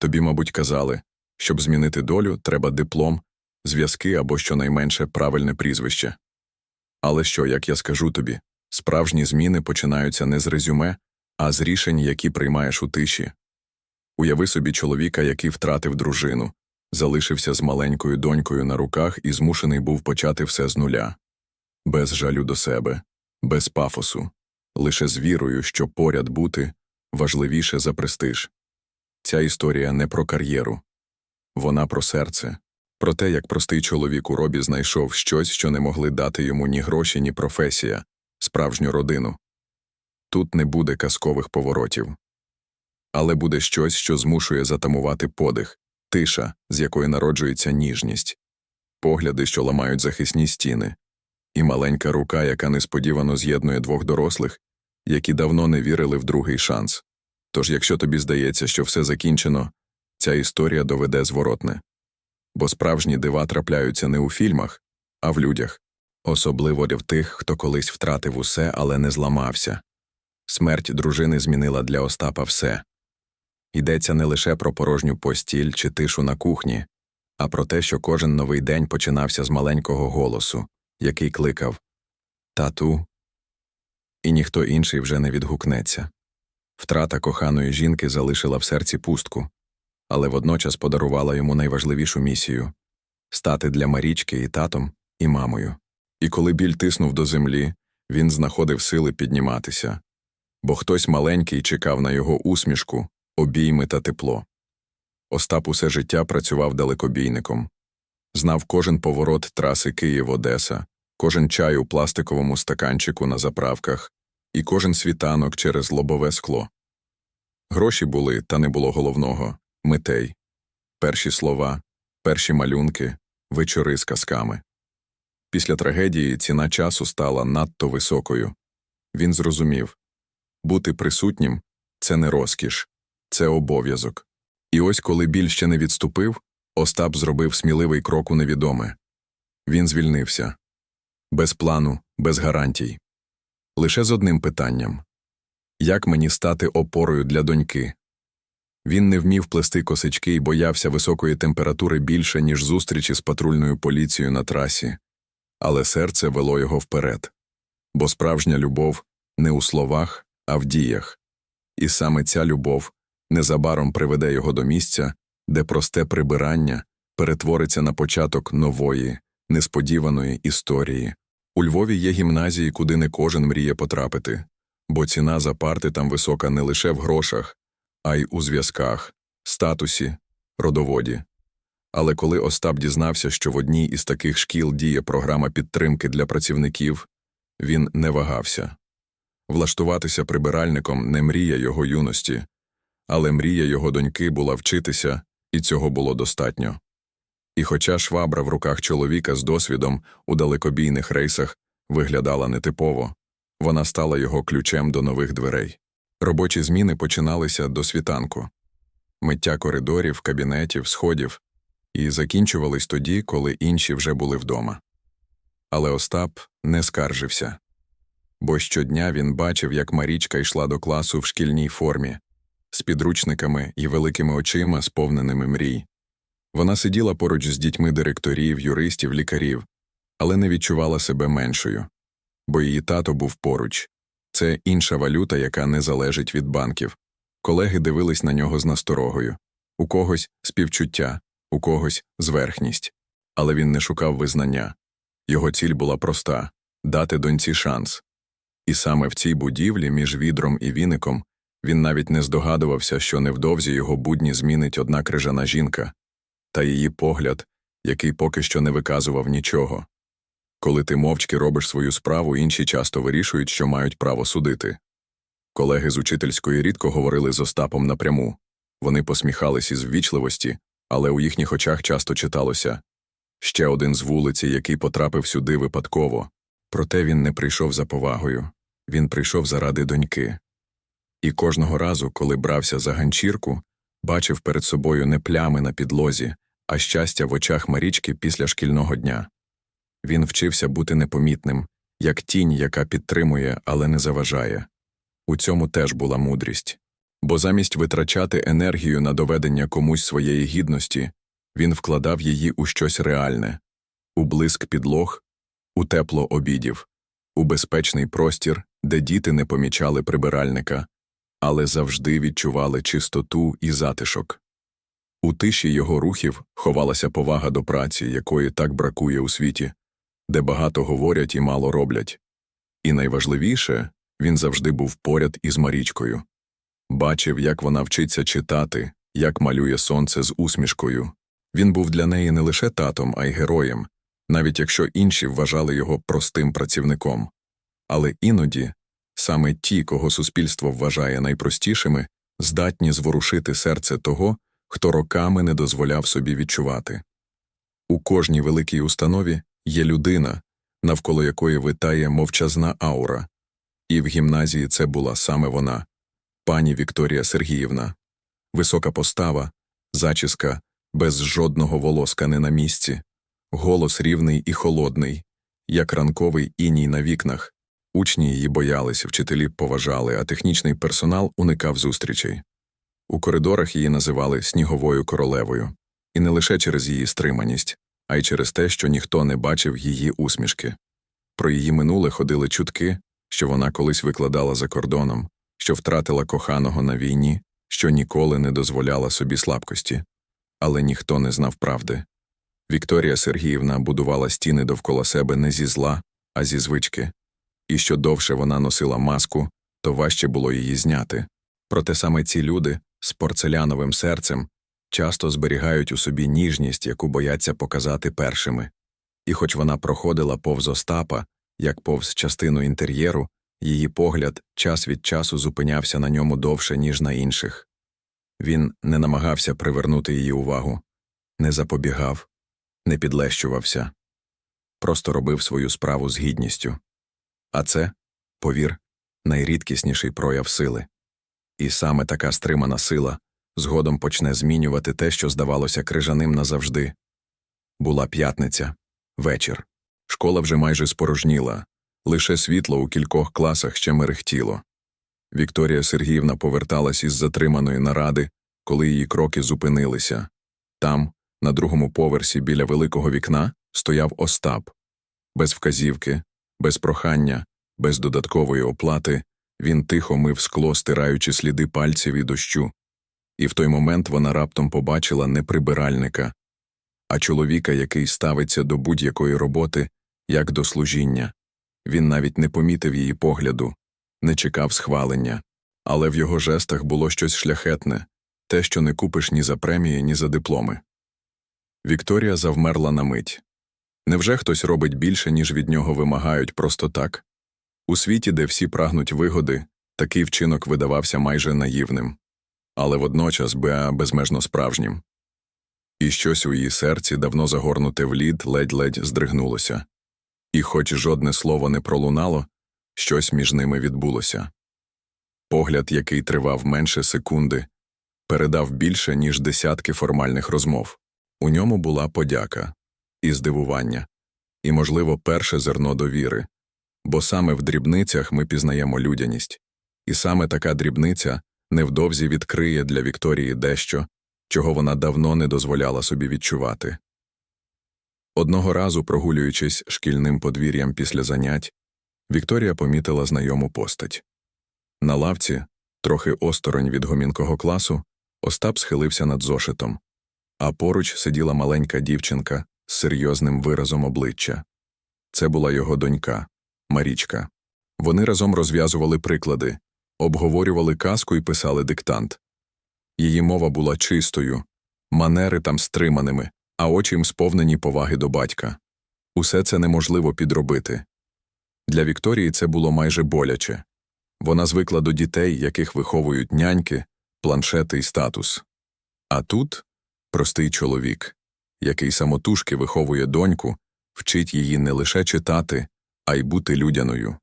Тобі, мабуть, казали, щоб змінити долю, треба диплом, зв'язки або щонайменше правильне прізвище. Але що, як я скажу тобі, справжні зміни починаються не з резюме, а з рішень, які приймаєш у тиші. Уяви собі чоловіка, який втратив дружину, залишився з маленькою донькою на руках і змушений був почати все з нуля. Без жалю до себе, без пафосу, лише з вірою, що поряд бути важливіше за престиж. Ця історія не про кар'єру. Вона про серце, про те, як простий чоловік у робі знайшов щось, що не могли дати йому ні гроші, ні професія, справжню родину. Тут не буде казкових поворотів. Але буде щось, що змушує затамувати подих, тиша, з якої народжується ніжність, погляди, що ламають захисні стіни, і маленька рука, яка несподівано з'єднує двох дорослих, які давно не вірили в другий шанс. Тож, якщо тобі здається, що все закінчено, ця історія доведе зворотне. Бо справжні дива трапляються не у фільмах, а в людях, особливо в тих, хто колись втратив усе, але не зламався. Смерть дружини змінила для Остапа все. Йдеться не лише про порожню постіль чи тишу на кухні, а про те, що кожен новий день починався з маленького голосу, який кликав Тату. І ніхто інший вже не відгукнеться. Втрата коханої жінки залишила в серці пустку, але водночас подарувала йому найважливішу місію стати для Марічки і татом, і мамою. І коли біль тиснув до землі, він знаходив сили підніматися, бо хтось маленький чекав на його усмішку, обійми та тепло. Остап усе життя працював далекобійником, знав кожен поворот траси Київ-Одеса, кожен чай у пластиковому стаканчику на заправках і кожен світанок через лобове скло. Гроші були, та не було головного митей, перші слова, перші малюнки, вечори з казками. Після трагедії ціна часу стала надто високою. Він зрозумів бути присутнім це не розкіш, це обов'язок. І ось коли біль ще не відступив, Остап зробив сміливий крок у невідоме. Він звільнився без плану, без гарантій. Лише з одним питанням як мені стати опорою для доньки? Він не вмів плести косички і боявся високої температури більше, ніж зустрічі з патрульною поліцією на трасі, але серце вело його вперед. Бо справжня любов не у словах, а в діях. І саме ця любов незабаром приведе його до місця, де просте прибирання перетвориться на початок нової, несподіваної історії. У Львові є гімназії, куди не кожен мріє потрапити, бо ціна за парти там висока не лише в грошах, а й у зв'язках, статусі, родоводі. Але коли Остап дізнався, що в одній із таких шкіл діє програма підтримки для працівників, він не вагався. Влаштуватися прибиральником не мрія його юності, але мрія його доньки була вчитися, і цього було достатньо. І хоча швабра в руках чоловіка з досвідом у далекобійних рейсах виглядала нетипово, вона стала його ключем до нових дверей. Робочі зміни починалися до світанку, миття коридорів, кабінетів, сходів, і закінчувались тоді, коли інші вже були вдома. Але Остап не скаржився, бо щодня він бачив, як Марічка йшла до класу в шкільній формі, з підручниками і великими очима, сповненими мрій. Вона сиділа поруч з дітьми директорів, юристів, лікарів, але не відчувала себе меншою, бо її тато був поруч. Це інша валюта, яка не залежить від банків. Колеги дивились на нього з насторогою у когось співчуття, у когось зверхність. Але він не шукав визнання. Його ціль була проста дати доньці шанс. І саме в цій будівлі між відром і віником він навіть не здогадувався, що невдовзі його будні змінить одна крижана жінка, та її погляд, який поки що не виказував нічого. Коли ти мовчки робиш свою справу, інші часто вирішують, що мають право судити. Колеги з учительської рідко говорили з Остапом напряму. Вони посміхались із ввічливості, але у їхніх очах часто читалося ще один з вулиці, який потрапив сюди випадково. Проте він не прийшов за повагою, він прийшов заради доньки. І кожного разу, коли брався за ганчірку, бачив перед собою не плями на підлозі, а щастя в очах Марічки після шкільного дня. Він вчився бути непомітним, як тінь, яка підтримує, але не заважає. У цьому теж була мудрість. Бо замість витрачати енергію на доведення комусь своєї гідності, він вкладав її у щось реальне у блиск підлог, у тепло обідів, у безпечний простір, де діти не помічали прибиральника, але завжди відчували чистоту і затишок. У тиші його рухів ховалася повага до праці, якої так бракує у світі, де багато говорять і мало роблять. І найважливіше, він завжди був поряд із Марічкою. Бачив, як вона вчиться читати, як малює сонце з усмішкою. Він був для неї не лише татом, а й героєм, навіть якщо інші вважали його простим працівником. Але іноді саме ті, кого суспільство вважає найпростішими, здатні зворушити серце того, хто роками не дозволяв собі відчувати. У кожній великій установі є людина, навколо якої витає мовчазна аура, і в гімназії це була саме вона, пані Вікторія Сергіївна. Висока постава, зачіска, без жодного волоска не на місці, голос рівний і холодний, як ранковий іній на вікнах. Учні її боялись, вчителі поважали, а технічний персонал уникав зустрічей. У коридорах її називали сніговою королевою, і не лише через її стриманість, а й через те, що ніхто не бачив її усмішки. Про її минуле ходили чутки, що вона колись викладала за кордоном, що втратила коханого на війні, що ніколи не дозволяла собі слабкості. Але ніхто не знав правди. Вікторія Сергіївна будувала стіни довкола себе не зі зла, а зі звички. І що довше вона носила маску, то важче було її зняти. Проте саме ці люди з порцеляновим серцем часто зберігають у собі ніжність, яку бояться показати першими. І хоч вона проходила повз Остапа, як повз частину інтер'єру, її погляд час від часу зупинявся на ньому довше, ніж на інших. Він не намагався привернути її увагу, не запобігав, не підлещувався, просто робив свою справу з гідністю. А це, повір, найрідкісніший прояв сили. І саме така стримана сила згодом почне змінювати те, що здавалося крижаним назавжди. Була п'ятниця, вечір. Школа вже майже спорожніла, лише світло у кількох класах ще мерехтіло. Вікторія Сергіївна поверталась із затриманої наради, коли її кроки зупинилися. Там, на другому поверсі біля великого вікна, стояв Остап. Без вказівки, без прохання, без додаткової оплати він тихо мив скло, стираючи сліди пальців і дощу. І в той момент вона раптом побачила не прибиральника, а чоловіка, який ставиться до будь-якої роботи, як до служіння. Він навіть не помітив її погляду, не чекав схвалення, але в його жестах було щось шляхетне те, що не купиш ні за премії, ні за дипломи. Вікторія завмерла на мить. Невже хтось робить більше, ніж від нього вимагають просто так? У світі, де всі прагнуть вигоди, такий вчинок видавався майже наївним, але водночас беа безмежно справжнім. І щось у її серці, давно загорнуте в лід, ледь-ледь здригнулося. І, хоч жодне слово не пролунало, щось між ними відбулося. Погляд, який тривав менше секунди, передав більше, ніж десятки формальних розмов. У ньому була подяка і здивування, і, можливо, перше зерно довіри, бо саме в дрібницях ми пізнаємо людяність, і саме така дрібниця невдовзі відкриє для Вікторії дещо, чого вона давно не дозволяла собі відчувати. Одного разу, прогулюючись шкільним подвір'ям після занять, Вікторія помітила знайому постать. На лавці, трохи осторонь від гомінкого класу, Остап схилився над зошитом, а поруч сиділа маленька дівчинка з серйозним виразом обличчя. Це була його донька, Марічка. Вони разом розв'язували приклади, обговорювали казку і писали диктант. Її мова була чистою, манери там стриманими, а очі їм сповнені поваги до батька. Усе це неможливо підробити. Для Вікторії це було майже боляче. Вона звикла до дітей, яких виховують няньки, планшети і статус. А тут простий чоловік, який самотужки виховує доньку, вчить її не лише читати, а й бути людяною.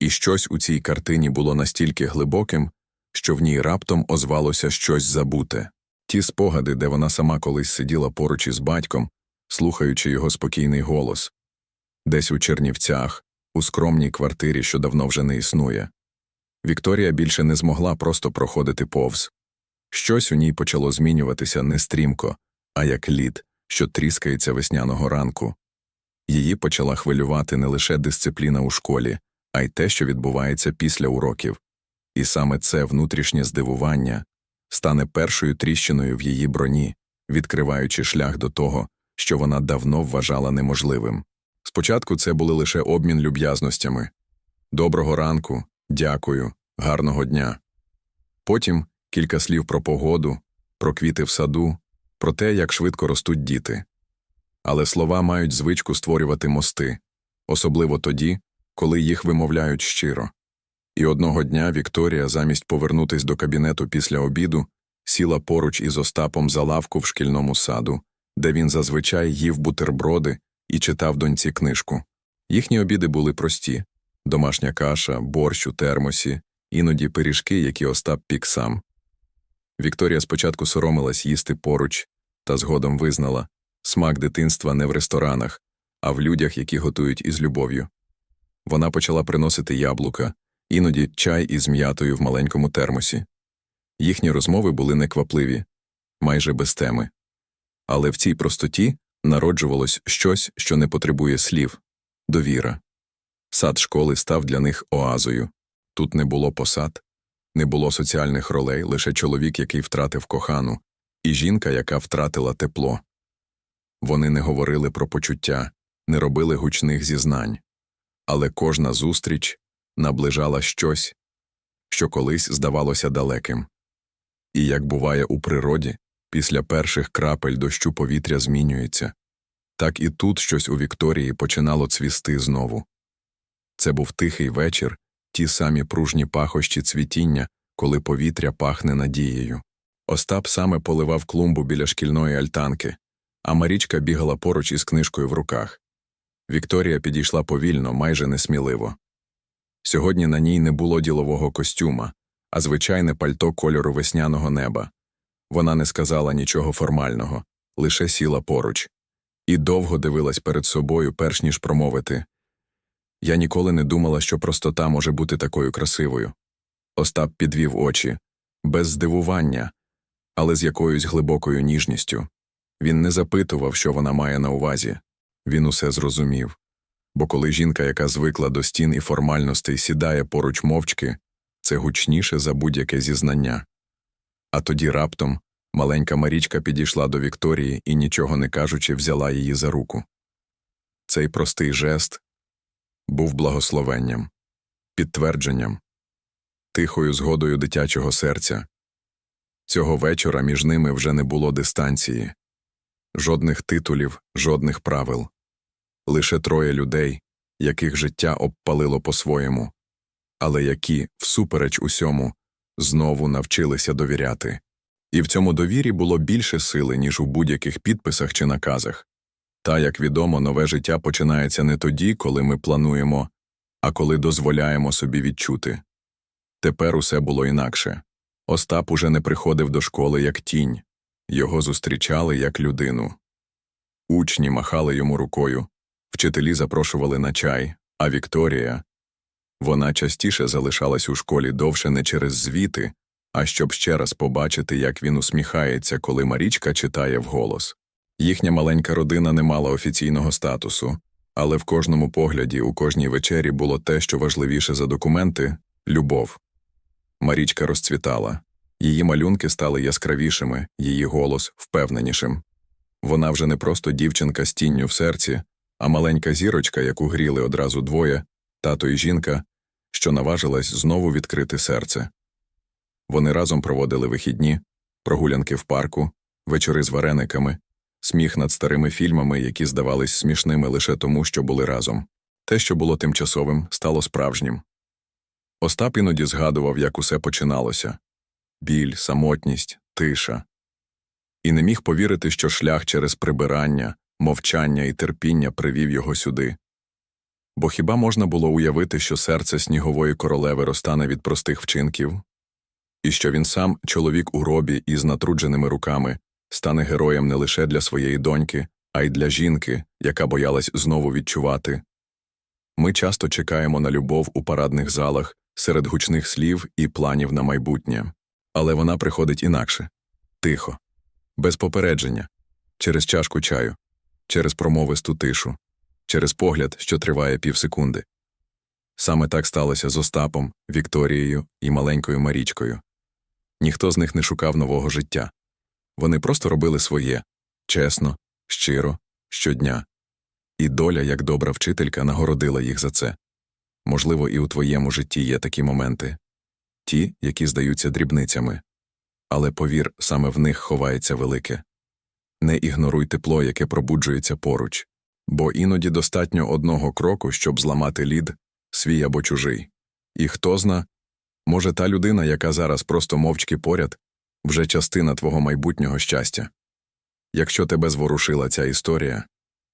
І щось у цій картині було настільки глибоким, що в ній раптом озвалося щось забуте. Ті спогади, де вона сама колись сиділа поруч із батьком, слухаючи його спокійний голос, десь у Чернівцях, у скромній квартирі, що давно вже не існує. Вікторія більше не змогла просто проходити повз. Щось у ній почало змінюватися не стрімко, а як лід, що тріскається весняного ранку. Її почала хвилювати не лише дисципліна у школі, а й те, що відбувається після уроків. І саме це внутрішнє здивування стане першою тріщиною в її броні, відкриваючи шлях до того, що вона давно вважала неможливим. Спочатку це були лише обмін люб'язностями доброго ранку, дякую, гарного дня. Потім кілька слів про погоду, про квіти в саду, про те, як швидко ростуть діти. Але слова мають звичку створювати мости, особливо тоді, коли їх вимовляють щиро. І одного дня Вікторія, замість повернутись до кабінету після обіду, сіла поруч із Остапом за лавку в шкільному саду, де він зазвичай їв бутерброди і читав доньці книжку. Їхні обіди були прості домашня каша, борщ у термосі, іноді пиріжки, які Остап пік сам. Вікторія спочатку соромилась їсти поруч, та згодом визнала смак дитинства не в ресторанах, а в людях, які готують із любов'ю. Вона почала приносити яблука, іноді чай із м'ятою в маленькому термосі. Їхні розмови були неквапливі, майже без теми. Але в цій простоті народжувалось щось, що не потребує слів довіра. Сад школи став для них оазою. Тут не було посад, не було соціальних ролей, лише чоловік, який втратив кохану, і жінка, яка втратила тепло. Вони не говорили про почуття, не робили гучних зізнань, але кожна зустріч наближала щось, що колись здавалося далеким. І як буває у природі, після перших крапель дощу повітря змінюється, так і тут щось у Вікторії починало цвісти знову. Це був тихий вечір, ті самі пружні пахощі цвітіння, коли повітря пахне надією. Остап саме поливав клумбу біля шкільної альтанки, а Марічка бігала поруч із книжкою в руках. Вікторія підійшла повільно, майже несміливо. Сьогодні на ній не було ділового костюма, а звичайне пальто кольору весняного неба. Вона не сказала нічого формального, лише сіла поруч, і довго дивилась перед собою, перш ніж промовити. Я ніколи не думала, що простота може бути такою красивою. Остап підвів очі, без здивування, але з якоюсь глибокою ніжністю. Він не запитував, що вона має на увазі. Він усе зрозумів. Бо коли жінка, яка звикла до стін і формальностей, сідає поруч мовчки, це гучніше за будь-яке зізнання. А тоді раптом маленька Марічка підійшла до Вікторії і, нічого не кажучи, взяла її за руку. Цей простий жест був благословенням, підтвердженням, тихою згодою дитячого серця. Цього вечора між ними вже не було дистанції, жодних титулів, жодних правил, лише троє людей, яких життя обпалило по-своєму, але які, всупереч усьому, знову навчилися довіряти. І в цьому довірі було більше сили, ніж у будь-яких підписах чи наказах. Та, як відомо, нове життя починається не тоді, коли ми плануємо, а коли дозволяємо собі відчути. Тепер усе було інакше. Остап уже не приходив до школи як тінь, його зустрічали як людину. Учні махали йому рукою, вчителі запрошували на чай, а Вікторія вона частіше залишалась у школі довше не через звіти, а щоб ще раз побачити, як він усміхається, коли Марічка читає вголос. Їхня маленька родина не мала офіційного статусу, але в кожному погляді, у кожній вечері було те, що важливіше за документи любов. Марічка розцвітала, її малюнки стали яскравішими, її голос впевненішим. Вона вже не просто дівчинка з тінню в серці, а маленька зірочка, яку гріли одразу двоє, тато і жінка, що наважилась знову відкрити серце. Вони разом проводили вихідні, прогулянки в парку, вечори з варениками, сміх над старими фільмами, які здавались смішними лише тому, що були разом. Те, що було тимчасовим, стало справжнім. Остап іноді згадував, як усе починалося біль, самотність, тиша. І не міг повірити, що шлях через прибирання, мовчання і терпіння привів його сюди. Бо хіба можна було уявити, що серце снігової королеви розтане від простих вчинків, і що він сам, чоловік у робі із натрудженими руками, стане героєм не лише для своєї доньки, а й для жінки, яка боялась знову відчувати. Ми часто чекаємо на любов у парадних залах, серед гучних слів і планів на майбутнє. Але вона приходить інакше тихо, без попередження, через чашку чаю, через промовисту тишу, через погляд, що триває півсекунди. Саме так сталося з Остапом, Вікторією і маленькою Марічкою. Ніхто з них не шукав нового життя. Вони просто робили своє чесно, щиро, щодня. І доля, як добра вчителька, нагородила їх за це. Можливо, і у твоєму житті є такі моменти ті, які здаються дрібницями. Але повір, саме в них ховається велике. Не ігноруй тепло, яке пробуджується поруч, бо іноді достатньо одного кроку, щоб зламати лід, свій або чужий. І хто зна, може, та людина, яка зараз просто мовчки поряд, вже частина твого майбутнього щастя. Якщо тебе зворушила ця історія,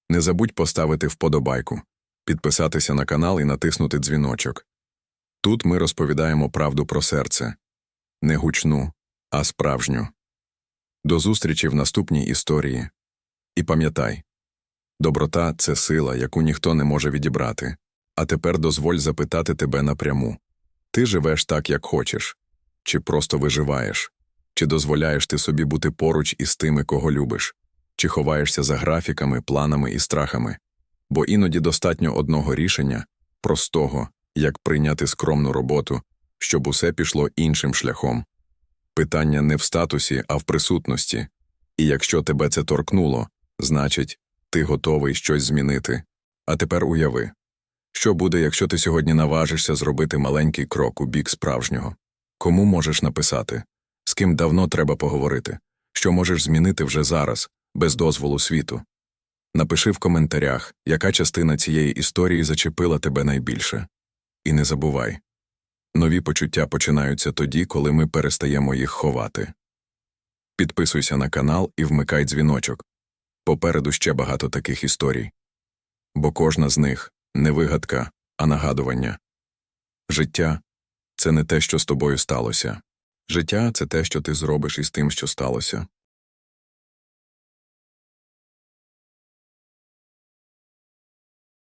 не забудь поставити вподобайку, підписатися на канал і натиснути дзвіночок. Тут ми розповідаємо правду про серце не гучну, а справжню. До зустрічі в наступній історії. І пам'ятай доброта це сила, яку ніхто не може відібрати. А тепер дозволь запитати тебе напряму ти живеш так, як хочеш, чи просто виживаєш, чи дозволяєш ти собі бути поруч із тими, кого любиш, чи ховаєшся за графіками, планами і страхами, бо іноді достатньо одного рішення, простого, як прийняти скромну роботу, щоб усе пішло іншим шляхом. Питання не в статусі, а в присутності. І якщо тебе це торкнуло, значить, ти готовий щось змінити. А тепер уяви, що буде, якщо ти сьогодні наважишся зробити маленький крок у бік справжнього? Кому можеш написати? З ким давно треба поговорити? Що можеш змінити вже зараз, без дозволу світу? Напиши в коментарях, яка частина цієї історії зачепила тебе найбільше. І не забувай нові почуття починаються тоді, коли ми перестаємо їх ховати. Підписуйся на канал і вмикай дзвіночок. Попереду ще багато таких історій. Бо кожна з них не вигадка, а нагадування. Життя це не те, що з тобою сталося. Життя це те, що ти зробиш із тим, що сталося.